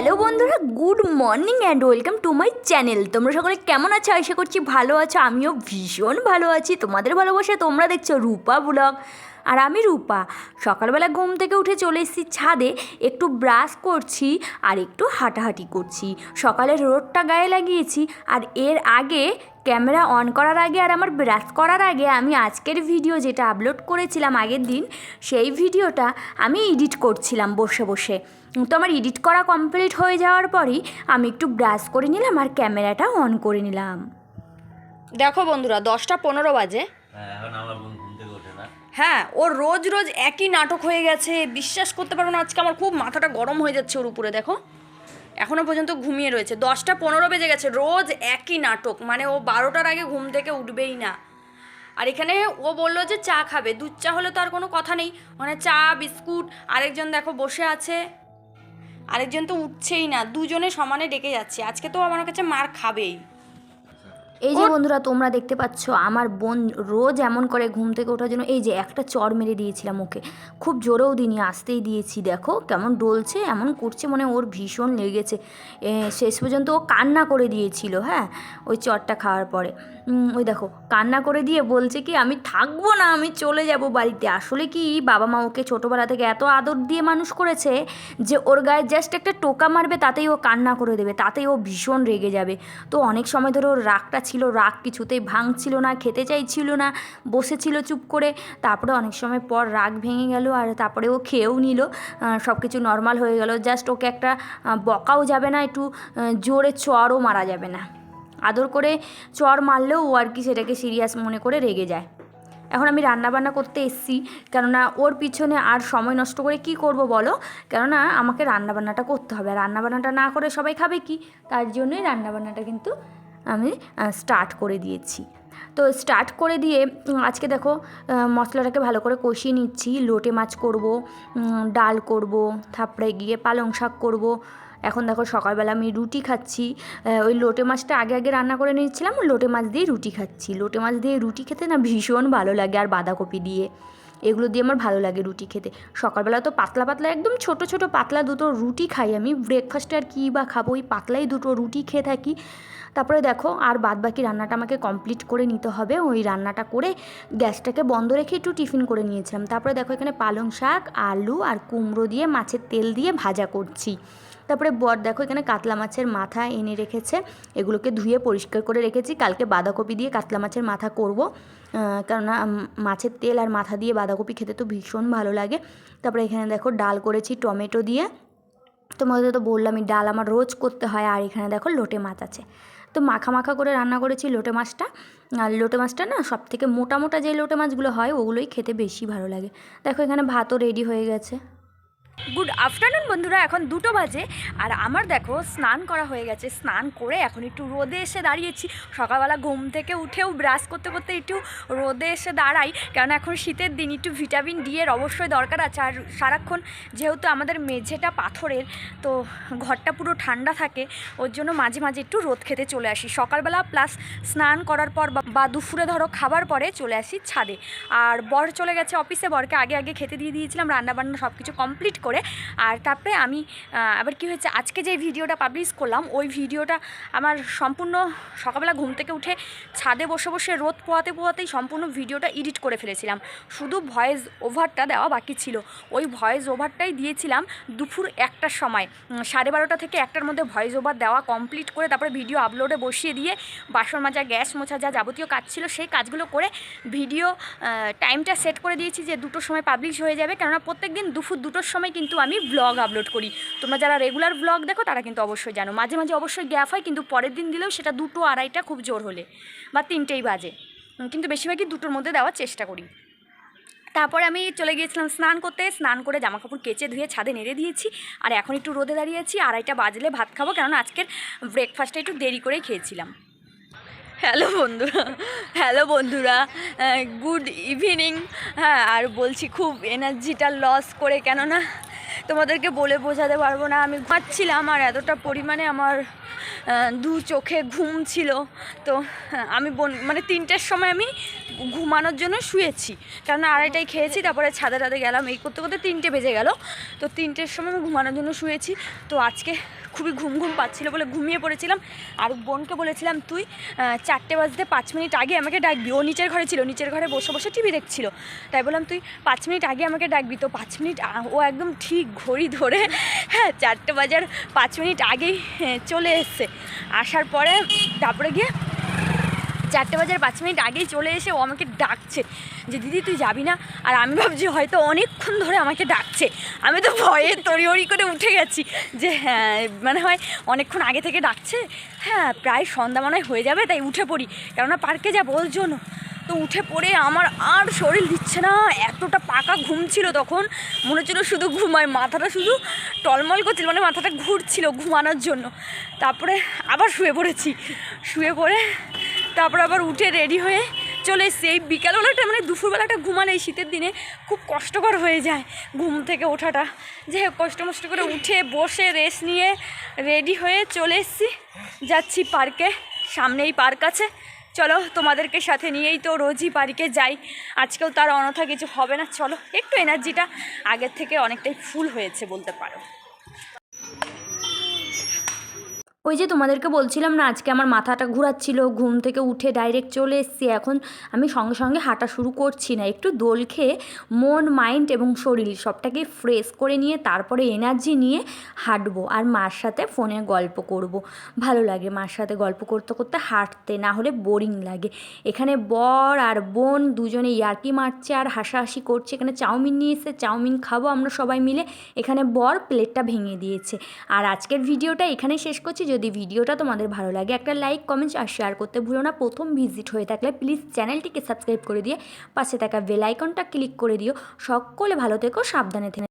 Hello বন্ধুরা, good morning and welcome to my channel তোমরা সকলে কেমন আছো? আশা করছি ভালো আছো। আমিও ভীষণ ভালো আছি। তোমাদের ভালোবাসা তোমরা দেখছ রূপা ব্লগ আর আমি রূপা। সকালবেলা ঘুম থেকে উঠে চলে এসেছি ছাদে, একটু ব্রাশ করছি আর একটু হাঁটাহাঁটি করছি। সকালে রোদটা গায়ে লাগিয়েছি আর এর আগে ক্যামেরা অন করার আগে আর আমার ব্রাশ করার আগে আমি আজকের ভিডিও যেটা আপলোড করেছিলাম আগের দিন, সেই ভিডিওটা আমি এডিট করছিলাম বসে বসে। তো আমার এডিট করা কমপ্লিট হয়ে যাওয়ার পরই আমি একটু ব্রাশ করে নিলাম আর ক্যামেরাটা অন করে নিলাম। দেখো বন্ধুরা, দশটা পনেরো বাজে। হ্যাঁ ও রোজ রোজ একই নাটক হয়ে গেছে, বিশ্বাস করতে পারব না, আজকে আমার খুব মাথাটা গরম হয়ে যাচ্ছে ওর উপরে, দেখো। এখনও পর্যন্ত ঘুমিয়ে রয়েছে, দশটা পনেরো বেজে গেছে, রোজ একই নাটক মানে ও বারোটার আগে ঘুম থেকে উঠবেই না। আর এখানে ও বলল যে চা খাবে, দুধ চা হলে তো আর কোনো কথা নেই মানে চা, বিস্কুট, আরেকজন দেখো বসে আছে। আরেকজন তো উঠছেই না, দুজনে সমানে ডেকে যাচ্ছে, আজকে তো আমার কাছে মার খাবেই। এই যে বন্ধুরা তোমরা দেখতে পাচ্ছ আমার বোন রোজ এমন করে ঘুম থেকে ওঠার জন্য এই যে একটা চর মেরে দিয়েছিলাম ওকে। খুব জোরেও দিইনি আসতেই দিয়েছি। দেখো কেমন ডলছে এমন করছে মানে ওর ভীষণ লেগেছে। শেষ পর্যন্ত ও কান্না করে দিয়েছিল হ্যাঁ ওই চরটা খাওয়ার পরে। ওই দেখো কান্না করে দিয়ে বলছে কি আমি থাকব না আমি চলে যাব বাড়িতে। আসলে কি বাবা মা ওকে ছোটোবেলা থেকে এত আদর দিয়ে মানুষ করেছে যে ওর গায়ে জাস্ট একটা টোকা মারবে তাতেই ও কান্না করে দেবে তাতেই ও ভীষণ রেগে যাবে। তো অনেক সময় ধরে ওর রাগটা ছিল, রাগ কিছুতেই ভাঙছিল না, খেতে চাইছিল না, বসেছিল চুপ করে। তারপরে অনেক সময় পর রাগ ভেঙে গেল আর তারপরে ও খেয়েও নিল। সব কিছু নর্মাল হয়ে গেল। জাস্ট ওকে একটা বকাও যাবে না, একটু জোরে চরও মারা যাবে না। আদর করে চর মারলেও ও আর কি সেটাকে সিরিয়াস মনে করে রেগে যায়। এখন আমি রান্নাবান্না করতে এসছি। কেননা ওর পিছনে আর সময় নষ্ট করে কি করব বলো? কেননা আমাকে রান্নাবান্নাটা করতে হবে। রান্নাবান্নাটা না করে সবাই খাবে কি? তার জন্যই রান্নাবান্নাটা কিন্তু আমি স্টার্ট করে দিয়েছি। তো স্টার্ট করে দিয়ে আজকে দেখো মশলাটাকে ভালো করে কষিয়ে নিচ্ছি। লোটে মাছ করব ডাল করব, তারপরে গিয়ে পালং শাক করব। এখন দেখো সকালবেলা আমি রুটি খাচ্ছি। ওই লোটে মাছটা আগে আগে রান্না করে নিয়েছিলাম। লোটে মাছ দিয়ে রুটি খাচ্ছি। লোটে মাছ দিয়ে রুটি খেতে না ভীষণ ভালো লাগে আর বাঁধাকপি দিয়ে। এগুলো দিয়ে আমার ভালো লাগে রুটি খেতে। সকালবেলা তো পাতলা পাতলা, একদম ছোট ছোট পাতলা দুটো রুটি খাই আমি। ব্রেকফাস্টে আর কী বা খাব? ওই পাতলাই দুটো রুটি খেয়ে থাকি। তারপরে দেখো, আর বাদ বাকি রান্নাটা আমাকে কমপ্লিট করে নিতে হবে। ওই রান্নাটা করে গ্যাসটাকে বন্ধ রেখে একটু টিফিন করে নিয়েছিলাম। তারপরে দেখো এখানে পালং শাক, আলু আর কুমড়ো দিয়ে মাছের তেল দিয়ে ভাজা করছি। তারপরে বর দেখো এখানে কাতলা মাছের মাথা এনে রেখেছে। এগুলোকে ধুয়ে পরিষ্কার করে রেখেছি। কালকে বাঁধাকপি দিয়ে কাতলা মাছের মাথা করব। কেননা মাছের তেল আর মাথা দিয়ে বাঁধাকপি খেতে তো ভীষণ ভালো লাগে। তারপরে এখানে দেখো ডাল করেছি, টমেটো দিয়ে। তোমাদের তো বললামই ডাল আমার রোজ করতে হয়, আর এখানে দেখো লোটে মাছ আছে। তো মাখা মাখা করে রান্না করেছি লোটে মাছটা। আর লোটে মাছটা না সব থেকে মোটা মোটা যে লোটে মাছগুলো হয়, ওগুলোই খেতে বেশি ভালো লাগে। দেখো এখানে ভাতও রেডি হয়ে গেছে। গুড আফটারনুন বন্ধুরা। এখন দুটো বাজে। আর আমার দেখো, স্নান করা হয়ে গেছে। স্নান করে এখন একটু রোদে এসে দাঁড়িয়েছি। সকালবেলা ঘুম থেকে উঠেও ব্রাশ করতে করতে একটু রোদে এসে দাঁড়াই। কারণ এখন শীতের দিন, একটু ভিটামিন ডি এর অবশ্যই দরকার আছে। আর সারাক্ষণ যেহেতু আমাদের মেঝেটা পাথরের, তো ঘরটা পুরো ঠান্ডা থাকে, ওর জন্য মাঝে মাঝে একটু রোদ খেতে চলে আসি। সকালবেলা প্লাস স্নান করার পর বা- দুপুরে ধরো খাবার পরে চলে আসি ছাদে। আর বর চলে গেছে অফিসে বরকে আগে আগে খেতে দিয়ে দিয়েছিলাম। রান্নাবান্না সব কিছু কমপ্লিট করে। আর তারপরে আমি আবার কি হয়েছে, আজকে যে ভিডিওটা পাবলিশ করলাম, ওই ভিডিওটা আমার সম্পূর্ণ সকালবেলা ঘুম থেকে উঠে ছাদে বসে বসে রোদ পোয়াতে পোয়াতেই সম্পূর্ণ ভিডিওটা এডিট করে ফেলেছিলাম। শুধু ভয়েস ওভারটা দেওয়া বাকি ছিল। ওই ভয়েস ওভারটাই দিয়েছিলাম দুপুর একটার সময়। সাড়ে বারোটা থেকে একটার মধ্যে ভয়েস ওভার দেওয়া কমপ্লিট করে তারপরে ভিডিও আপলোডে বসিয়ে দিয়ে বাসন মাজা, গ্যাস মোছা যা যাবতীয় কাজ ছিল সেই কাজগুলো করে ভিডিও টাইমটা সেট করে দিয়েছি যে দুটোর সময় পাবলিশ হয়ে যাবে। কেননা প্রত্যেক দিন দুপুর দুটোর সময় কিন্তু আমি ব্লগ আপলোড করি। তোমরা যারা রেগুলার ব্লগ দেখো, তারা কিন্তু অবশ্যই জানো। মাঝে মাঝে অবশ্যই গ্যাপ হয়, কিন্তু পরের দিন দিলেও সেটা দুটো আড়াইটা খুব জোর হলে বা তিনটেই বাজে। কিন্তু বেশিরভাগই দুটোর মধ্যে দেওয়ার চেষ্টা করি। তারপরে আমি চলে গিয়েছিলাম স্নান করতে। স্নান করে জামা কাপড় কেচে ধুয়ে ছাদে নেড়ে দিয়েছি। আর এখন একটু রোদে দাঁড়িয়েছি আড়াইটা বাজলে ভাত খাব, কেননা আজকের ব্রেকফাস্টটা একটু দেরি করেই খেয়েছিলাম। হ্যালো বন্ধুরা হ্যালো বন্ধুরা গুড ইভিনিং হ্যাঁ আর বলছি খুব এনার্জিটা লস করে, কেননা তোমাদেরকে বলে বোঝাতে পারব না। আমি ঘুমাচ্ছিলাম আর এতটা পরিমাণে আমার দু চোখে ঘুম ছিল। তো হ্যাঁ, আমি বোন মানে তিনটের সময় আমি ঘুমানোর জন্য শুয়েছি। কারণ আড়াইটাই খেয়েছি তারপরে ছাদে টাদে গেলাম। এই করতে করতে তিনটে বেজে গেল। তো তিনটের সময় আমি ঘুমানোর জন্য শুয়েছি। তো আজকে খুবই ঘুম ঘুম পাচ্ছিলো বলে ঘুমিয়ে পড়েছিলাম। আর বোনকে বলেছিলাম তুই চারটে বাজতে পাঁচ মিনিট আগে আমাকে ডাকবি। ও নিচের ঘরে ছিল নিচের ঘরে বসে বসে টিভি দেখছিল। তাই বললাম তুই পাঁচ মিনিট আগে আমাকে ডাকবি। তো পাঁচ মিনিট ও একদম ঠিক ঘড়ি ধরে হ্যাঁ চারটে বাজার পাঁচ মিনিট আগেই হ্যাঁ, চলে এসছে। আসার পরে তারপরে গিয়ে চারটে বাজার পাঁচ মিনিট আগেই চলে এসে ও আমাকে ডাকছে যে দিদি তুই যাবি না? আর আমি ভাবছি হয়তো অনেকক্ষণ ধরে আমাকে ডাকছে। আমি তো ভয়ে তড়িহড়ি করে উঠে গেছি যে হ্যাঁ মানে হয় অনেকক্ষণ আগে থেকে ডাকছে? হ্যাঁ প্রায় সন্ধ্যা মনে হয় হয়ে যাবে তাই উঠে পড়ি। কেননা পার্কে যাব ওর জন্য। তো উঠে পড়ে আমার আর শরীর দিচ্ছে না। এতটা পাকা ঘুম ছিল তখন। মনে হচ্ছিল শুধু ঘুমায়, মাথাটা শুধু টলমল করছিল মানে মাথাটা ঘুরছিল ঘুমানোর জন্য। তারপরে আবার শুয়ে পড়েছি। শুয়ে পড়ে তারপর আবার উঠে রেডি হয়ে চলে এসছি। এই বিকালবেলাটা মানে দুপুরবেলাটা ঘুমালে এই শীতের দিনে খুব কষ্টকর হয়ে যায় ঘুম থেকে ওঠাটা। যে কষ্ট মষ্ট করে উঠে বসে রেস্ট নিয়ে রেডি হয়ে চলে এসছি। যাচ্ছি পার্কে সামনেই পার্ক আছে। চলো, তোমাদেরকে সাথে নিয়েই তো রোজই পার্কে যাই। আজকেও তার অনথা কিছু হবে না। চলো, একটু এনার্জিটা আগের থেকে অনেকটাই ফুল হয়েছে বলতে পারো। ওই যে তোমাদেরকে বলছিলাম না, আজকে আমার মাথাটা ঘোরাচ্ছিল, ঘুম থেকে উঠে ডাইরেক্ট চলে এসেছি, এখন আমি সঙ্গে সঙ্গে হাঁটা শুরু করছি না, একটু দোল খেয়ে মন মাইন্ড এবং শরীর সবটাকে ফ্রেশ করে নিয়ে, তারপরে এনার্জি নিয়ে হাঁটবো আর মার সাথে ফোনে গল্প করব। ভালো লাগে মার সাথে গল্প করতে করতে হাঁটতে, না হলে বোরিং লাগে এখানে বর আর বোন দুজনে ইয়ার্কি মারছে আর হাসাহাসি করছে, এখানে চাউমিন নিয়ে এসে চাউমিন খাব আমরা সবাই মিলে, এখানে বর প্লেটটা ভেঙে দিয়েছে আর আজকের ভিডিওটা এখানে শেষ করছি যদি ভিডিওটা তোমাদের ভালো লাগে, একটা লাইক কমেন্ট আর শেয়ার করতে ভুলো না। প্রথম ভিজিট হয়ে থাকলে প্লিজ চ্যানেলটিকে সাবস্ক্রাইব করে দিয়ে পাশে থাকা বেল আইকনটা ক্লিক করে দিও। সকলে ভালো থেকো, সাবধানে থেকে।